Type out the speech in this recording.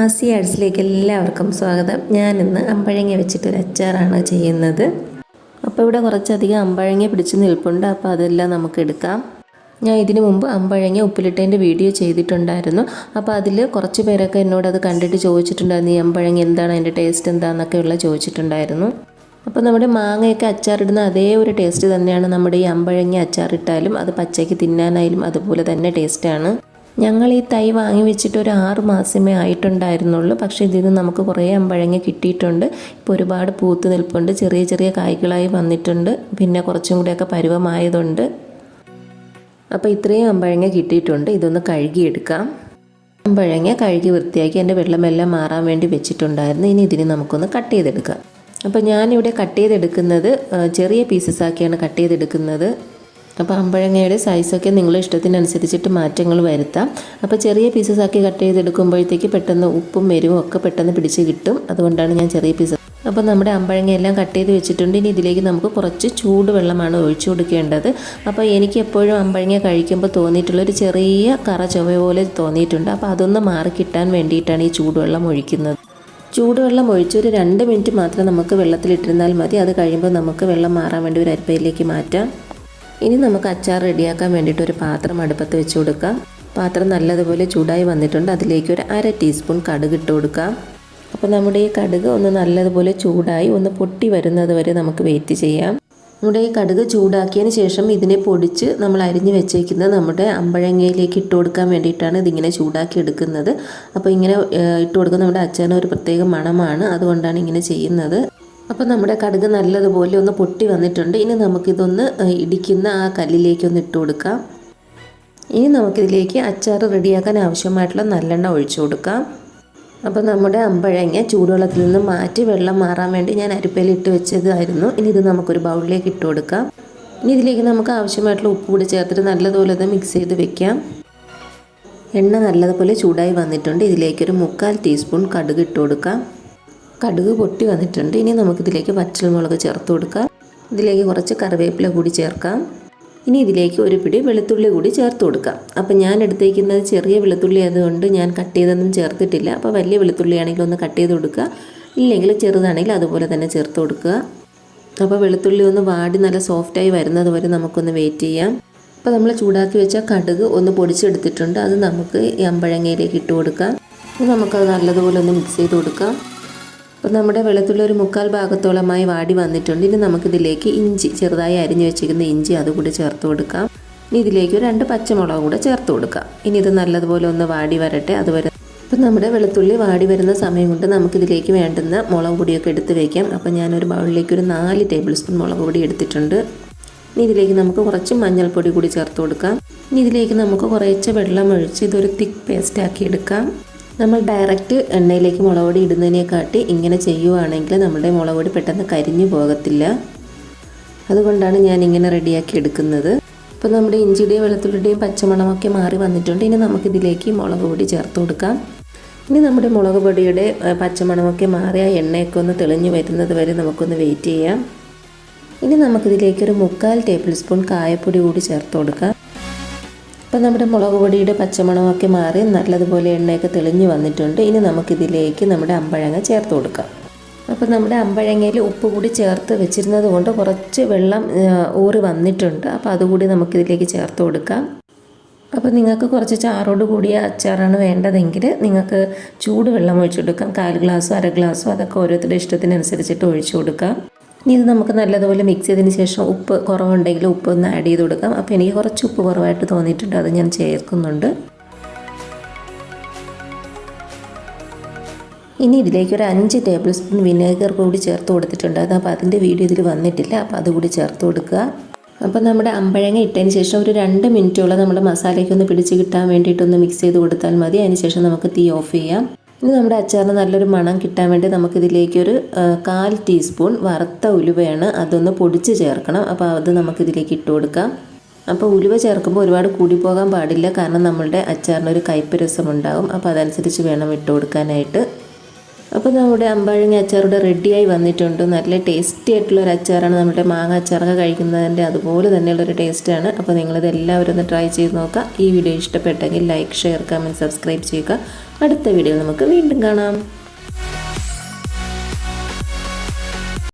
ആസി ആർട്സിലേക്ക് എല്ലാവർക്കും സ്വാഗതം. ഞാനിന്ന് അമ്പഴങ്ങ വെച്ചിട്ടൊരു അച്ചാറാണ് ചെയ്യുന്നത്. അപ്പോൾ ഇവിടെ കുറച്ചധികം അമ്പഴങ്ങ പിടിച്ച് നിൽപ്പുണ്ട്. അപ്പോൾ അതെല്ലാം നമുക്ക് എടുക്കാം. ഞാൻ ഇതിനു മുമ്പ് അമ്പഴങ്ങ ഉപ്പിലിട്ടതിന്റെ വീഡിയോ ചെയ്തിട്ടുണ്ടായിരുന്നു. അപ്പോൾ അതിൽ കുറച്ച് പേരൊക്കെ എന്നോട് അത് കണ്ടിട്ട് ചോദിച്ചിട്ടുണ്ടായിരുന്നു ഈ അമ്പഴങ്ങ എന്താണ്? അതിന്റെ ടേസ്റ്റ് എന്താണെന്നൊക്കെയുള്ള ചോദിച്ചിട്ടുണ്ടായിരുന്നു. അപ്പോൾ നമ്മുടെ മാങ്ങയൊക്കെ അച്ചാറിടുന്ന അതേ ഒരു ടേസ്റ്റ് തന്നെയാണ് നമ്മുടെ ഈ അമ്പഴങ്ങ അച്ചാറിട്ടാലും അത് പച്ചയ്ക്ക് തിന്നാനായാലും അതുപോലെ തന്നെ ടേസ്റ്റാണ്. ഞങ്ങൾ ഈ തൈ വാങ്ങി വെച്ചിട്ട് ഒരു ആറ് മാസമേ ആയിട്ടുണ്ടായിരുന്നുള്ളൂ. പക്ഷേ ഇതിൽ നിന്ന് നമുക്ക് കുറേ അമ്പഴങ്ങ കിട്ടിയിട്ടുണ്ട്. ഇപ്പോൾ ഒരുപാട് പൂത്ത് നിൽപ്പുണ്ട്. ചെറിയ ചെറിയ കായ്കളായി വന്നിട്ടുണ്ട്. പിന്നെ കുറച്ചും കൂടെയൊക്കെ പരുവമായതുണ്ട്. അപ്പോൾ ഇത്രയും അമ്പഴങ്ങ കിട്ടിയിട്ടുണ്ട്. ഇതൊന്ന് കഴുകിയെടുക്കാം. അമ്പഴങ്ങ കഴുകി വൃത്തിയാക്കി എന്റെ വെള്ളമെല്ലാം മാറാൻ വേണ്ടി വെച്ചിട്ടുണ്ടായിരുന്നു. ഇനി ഇതിന് നമുക്കൊന്ന് കട്ട് ചെയ്തെടുക്കാം. അപ്പോൾ ഞാനിവിടെ കട്ട് ചെയ്തെടുക്കുന്നത് ചെറിയ പീസസ് ആക്കിയാണ് കട്ട് ചെയ്തെടുക്കുന്നത്. അപ്പോൾ അമ്പഴങ്ങയുടെ സൈസൊക്കെ നിങ്ങളുടെ ഇഷ്ടത്തിനനുസരിച്ചിട്ട് മാറ്റങ്ങൾ വരുത്താം. അപ്പോൾ ചെറിയ പീസസ് ആക്കി കട്ട് ചെയ്തെടുക്കുമ്പോഴത്തേക്ക് പെട്ടെന്ന് ഉപ്പും എരിവും ഒക്കെ പെട്ടെന്ന് പിടിച്ച് കിട്ടും. അതുകൊണ്ടാണ് ഞാൻ ചെറിയ പീസസ് അപ്പോൾ നമ്മുടെ അമ്പഴങ്ങ എല്ലാം കട്ട് ചെയ്ത് വെച്ചിട്ടുണ്ട്. ഇനി ഇതിലേക്ക് നമുക്ക് കുറച്ച് ചൂടുവെള്ളമാണ് ഒഴിച്ചു കൊടുക്കേണ്ടത്. അപ്പോൾ എനിക്ക് എപ്പോഴും അമ്പഴങ്ങ കഴിക്കുമ്പോൾ തോന്നിയിട്ടുള്ള ഒരു ചെറിയ കറ ചുമ പോലെ തോന്നിയിട്ടുണ്ട്. അപ്പോൾ അതൊന്ന് മാറി കിട്ടാൻ വേണ്ടിയിട്ടാണ് ഈ ചൂടുവെള്ളം ഒഴിക്കുന്നത്. ചൂടുവെള്ളം ഒഴിച്ച് ഒരു രണ്ട് മിനിറ്റ് മാത്രം നമുക്ക് വെള്ളത്തിലിട്ടിരുന്നാൽ മതി. അത് കഴിയുമ്പോൾ നമുക്ക് വെള്ളം മാറാൻ വേണ്ടി ഒരു അരിപ്പയിലേക്ക് മാറ്റാം. ഇനി നമുക്ക് അച്ചാർ റെഡിയാക്കാൻ വേണ്ടിയിട്ട് ഒരു പാത്രം അടുപ്പത്ത് വെച്ച് കൊടുക്കാം. പാത്രം നല്ലതുപോലെ ചൂടായി വന്നിട്ടുണ്ട്. അതിലേക്ക് ഒരു അര ടീസ്പൂൺ കടുക് ഇട്ട് കൊടുക്കാം. അപ്പോൾ നമ്മുടെ ഈ കടുക് ഒന്ന് നല്ലതുപോലെ ചൂടായി ഒന്ന് പൊട്ടി വരുന്നത് വരെ നമുക്ക് വെയിറ്റ് ചെയ്യാം. നമ്മുടെ ഈ കടുക് ചൂടാക്കിയതിന് ശേഷം ഇതിനെ പൊടിച്ച് നമ്മൾ അരിഞ്ഞ് വെച്ചേക്കുന്നത് നമ്മുടെ അമ്പഴങ്ങയിലേക്ക് ഇട്ട് കൊടുക്കാൻ വേണ്ടിയിട്ടാണ് ഇതിങ്ങനെ ചൂടാക്കി എടുക്കുന്നത്. അപ്പോൾ ഇങ്ങനെ ഇട്ട് കൊടുക്കുന്ന നമ്മുടെ അച്ചാറിന് ഒരു പ്രത്യേക മണമാണ്. അതുകൊണ്ടാണ് ഇങ്ങനെ ചെയ്യുന്നത്. അപ്പോൾ നമ്മുടെ കടുക് നല്ലതുപോലെ ഒന്ന് പൊട്ടി വന്നിട്ടുണ്ട്. ഇനി നമുക്കിതൊന്ന് ഇടിക്കുന്ന ആ കല്ലിലേക്ക് ഒന്ന് ഇട്ട് കൊടുക്കാം. ഇനി നമുക്കിതിലേക്ക് അച്ചാർ റെഡിയാക്കാൻ ആവശ്യമായിട്ടുള്ള നല്ലെണ്ണ ഒഴിച്ചു കൊടുക്കാം. അപ്പോൾ നമ്മുടെ അമ്പഴങ്ങ ചൂടുവെള്ളത്തിൽ നിന്ന് മാറ്റി വെള്ളം മാറാൻ വേണ്ടി ഞാൻ അരിപ്പയിൽ ഇട്ട് വെച്ചതായിരുന്നു. ഇനി ഇത് നമുക്കൊരു ബൗളിലേക്ക് ഇട്ട് കൊടുക്കാം. ഇനി ഇതിലേക്ക് നമുക്ക് ആവശ്യമായിട്ടുള്ള ഉപ്പ് കൂടി ചേർത്തിട്ട് നല്ലതുപോലെ ഒന്ന് മിക്സ് ചെയ്ത് വെക്കാം. എണ്ണ നല്ലതുപോലെ ചൂടായി വന്നിട്ടുണ്ട്. ഇതിലേക്കൊരു മുക്കാൽ ടീസ്പൂൺ കടുക് ഇട്ട് കൊടുക്കാം. കടുക് പൊട്ടി വന്നിട്ടുണ്ട്. ഇനി നമുക്കിതിലേക്ക് പച്ചമുളക് ചേർത്ത് കൊടുക്കാം. ഇതിലേക്ക് കുറച്ച് കറിവേപ്പില കൂടി ചേർക്കാം. ഇനി ഇതിലേക്ക് ഒരു പിടി വെളുത്തുള്ളി കൂടി ചേർത്ത് കൊടുക്കാം. അപ്പം ഞാൻ എടുത്തേക്കുന്നത് ചെറിയ വെളുത്തുള്ളി ആയതുകൊണ്ട് ഞാൻ കട്ട് ചെയ്തൊന്നും ചേർത്തിട്ടില്ല. അപ്പോൾ വലിയ വെളുത്തുള്ളി ആണെങ്കിൽ ഒന്ന് കട്ട് ചെയ്ത് കൊടുക്കുക. ഇല്ലെങ്കിൽ ചെറുതാണെങ്കിൽ അതുപോലെ തന്നെ ചേർത്ത് കൊടുക്കുക. അപ്പോൾ വെളുത്തുള്ളി ഒന്ന് വാടി നല്ല സോഫ്റ്റായി വരുന്നത് വരെ നമുക്കൊന്ന് വെയിറ്റ് ചെയ്യാം. അപ്പോൾ നമ്മൾ ചൂടാക്കി വെച്ച കടുക് ഒന്ന് പൊടിച്ചെടുത്തിട്ടുണ്ട്. അത് നമുക്ക് ഈ അമ്പഴങ്ങയിലേക്ക് ഇട്ട് കൊടുക്കാം. നമുക്കത് നല്ലതുപോലെ ഒന്ന് മിക്സ് ചെയ്ത് കൊടുക്കാം. അപ്പോൾ നമ്മുടെ വെളുത്തുള്ളി ഒരു മുക്കാൽ ഭാഗത്തോളമായി വാടി വന്നിട്ടുണ്ട്. ഇനി നമുക്കിതിലേക്ക് ഇഞ്ചി ചെറുതായി അരിഞ്ഞു വെച്ചിരിക്കുന്ന ഇഞ്ചി അതുകൂടി ചേർത്ത് കൊടുക്കാം. ഇനി ഇതിലേക്ക് രണ്ട് പച്ചമുളക് കൂടെ ചേർത്ത് കൊടുക്കാം. ഇനി ഇത് നല്ലതുപോലെ ഒന്ന് വാടി വരട്ടെ. അതുവരെ ഇപ്പം നമ്മുടെ വെളുത്തുള്ളി വാടി വരുന്ന സമയം കൊണ്ട് നമുക്കിതിലേക്ക് വേണ്ടുന്ന മുളക് പൊടിയൊക്കെ എടുത്ത് വയ്ക്കാം അപ്പോൾ ഞാനൊരു ബൗളിലേക്ക് ഒരു നാല് ടേബിൾ സ്പൂൺ മുളക് പൊടി എടുത്തിട്ടുണ്ട്. ഇനി ഇതിലേക്ക് നമുക്ക് കുറച്ച് മഞ്ഞൾപ്പൊടി കൂടി ചേർത്ത് കൊടുക്കാം. ഇനി ഇതിലേക്ക് നമുക്ക് കുറേശ്ശെ വെള്ളം ഒഴിച്ച് ഇതൊരു തിക്ക് പേസ്റ്റ് ആക്കി എടുക്കാം. നമ്മൾ ഡയറക്റ്റ് എണ്ണയിലേക്ക് മുളക് പൊടി ഇടുന്നതിനെക്കാട്ടി ഇങ്ങനെ ചെയ്യുവാണെങ്കിൽ നമ്മുടെ മുളക് പൊടി പെട്ടെന്ന് കരിഞ്ഞു പോകത്തില്ല. അതുകൊണ്ടാണ് ഞാൻ ഇങ്ങനെ റെഡിയാക്കി എടുക്കുന്നത്. ഇപ്പോൾ നമ്മുടെ ഇഞ്ചിയുടെയും വെളുത്തുള്ളിയുടെയും പച്ചമണമൊക്കെ മാറി വന്നിട്ടുണ്ട്. ഇനി നമുക്കിതിലേക്ക് മുളക് പൊടി ചേർത്ത് കൊടുക്കാം. ഇനി നമ്മുടെ മുളക് പൊടിയുടെ പച്ചമണമൊക്കെ മാറി ആ എണ്ണയൊക്കെ ഒന്ന് തെളിഞ്ഞു വരുന്നത് വരെ നമുക്കൊന്ന് വെയിറ്റ് ചെയ്യാം. ഇനി നമുക്കിതിലേക്ക് ഒരു മുക്കാൽ ടേബിൾ സ്പൂൺ കായപ്പൊടി കൂടി ചേർത്ത് കൊടുക്കാം. അപ്പോൾ നമ്മുടെ മുളക് പൊടിയുടെ പച്ചമണമൊക്കെ മാറി നല്ലതുപോലെ എണ്ണയൊക്കെ തെളിഞ്ഞു വന്നിട്ടുണ്ട്. ഇനി നമുക്കിതിലേക്ക് നമ്മുടെ അമ്പഴങ്ങ ചേർത്ത് കൊടുക്കാം. അപ്പോൾ നമ്മുടെ അമ്പഴങ്ങയിൽ ഉപ്പ് കൂടി ചേർത്ത് വെച്ചിരുന്നത് കൊണ്ട് കുറച്ച് വെള്ളം ഊറി വന്നിട്ടുണ്ട്. അപ്പോൾ അതുകൂടി നമുക്കിതിലേക്ക് ചേർത്ത് കൊടുക്കാം. അപ്പോൾ നിങ്ങൾക്ക് കുറച്ച് ചാറോട് കൂടിയ അച്ചാറാണ് വേണ്ടതെങ്കിൽ നിങ്ങൾക്ക് ചൂട് വെള്ളം ഒഴിച്ചു കൊടുക്കാം. കാൽ ഗ്ലാസ്സോ അര ഗ്ലാസ്സോ അതൊക്കെ ഓരോരുത്തരുടെ ഇഷ്ടത്തിനനുസരിച്ചിട്ട് ഒഴിച്ചു കൊടുക്കാം. ഇനി ഇത് നമുക്ക് നല്ലതുപോലെ മിക്സ് ചെയ്തതിന് ശേഷം ഉപ്പ് കുറവുണ്ടെങ്കിൽ ഉപ്പ് ഒന്ന് ആഡ് ചെയ്ത് കൊടുക്കാം. അപ്പോൾ എനിക്ക് കുറച്ച് ഉപ്പ് കുറവായിട്ട് തോന്നിയിട്ടുണ്ട്. അത് ഞാൻ ചേർക്കുന്നുണ്ട്. ഇനി ഇതിലേക്ക് ഒരു അഞ്ച് ടേബിൾ സ്പൂൺ വിനേഗർ കൂടി ചേർത്ത് കൊടുത്തിട്ടുണ്ട്. അപ്പോൾ അതിന്റെ വീഡിയോ ഇതിൽ വന്നിട്ടില്ല. അപ്പോൾ അതുകൂടി ചേർത്ത് കൊടുക്കുക. അപ്പോൾ നമ്മുടെ അമ്പഴങ്ങ ഇട്ടതിന് ശേഷം ഒരു രണ്ട് മിനിറ്റോളം നമ്മുടെ മസാലയ്ക്ക് ഒന്ന് പിടിച്ച് കിട്ടാൻ വേണ്ടിയിട്ടൊന്ന് മിക്സ് ചെയ്ത് കൊടുത്താൽ മതി. അതിന് ശേഷം നമുക്ക് തീ ഓഫ് ചെയ്യാം. ഇനി നമ്മുടെ അച്ചാറിന് നല്ലൊരു മണം കിട്ടാൻ വേണ്ടി നമുക്കിതിലേക്കൊരു കാൽ ടീസ്പൂൺ വറുത്ത ഉലുവയാണ് അതൊന്ന് പൊടിച്ച് ചേർക്കണം. അപ്പോൾ അത് നമുക്കിതിലേക്ക് ഇട്ട് കൊടുക്കാം. അപ്പോൾ ഉലുവ ചേർക്കുമ്പോൾ ഒരുപാട് കൂടി പോകാൻ പാടില്ല. കാരണം നമ്മളുടെ അച്ചാറിനൊരു കയ്പ്പ് രസമുണ്ടാകും അപ്പോൾ അതനുസരിച്ച് വേണം ഇട്ട് കൊടുക്കാനായിട്ട്. അപ്പോൾ നമ്മുടെ അമ്പഴങ്ങ ഇവിടെ റെഡിയായി വന്നിട്ടുണ്ട്. നല്ല ടേസ്റ്റി ആയിട്ടുള്ള ഒരു അച്ചാറാണ്. നമ്മുടെ മാങ്ങ അച്ചാറൊക്കെ കഴിക്കുന്നതിന്റെ അതുപോലെ തന്നെയുള്ളൊരു ടേസ്റ്റാണ് അപ്പോൾ നിങ്ങളിത് എല്ലാവരും ഒന്ന് ട്രൈ ചെയ്ത് നോക്കുക. ഈ വീഡിയോ ഇഷ്ടപ്പെട്ടെങ്കിൽ ലൈക്ക് ഷെയർ കമന്റ് സബ്സ്ക്രൈബ് ചെയ്യുക. അടുത്ത വീഡിയോ നമുക്ക് വീണ്ടും കാണാം.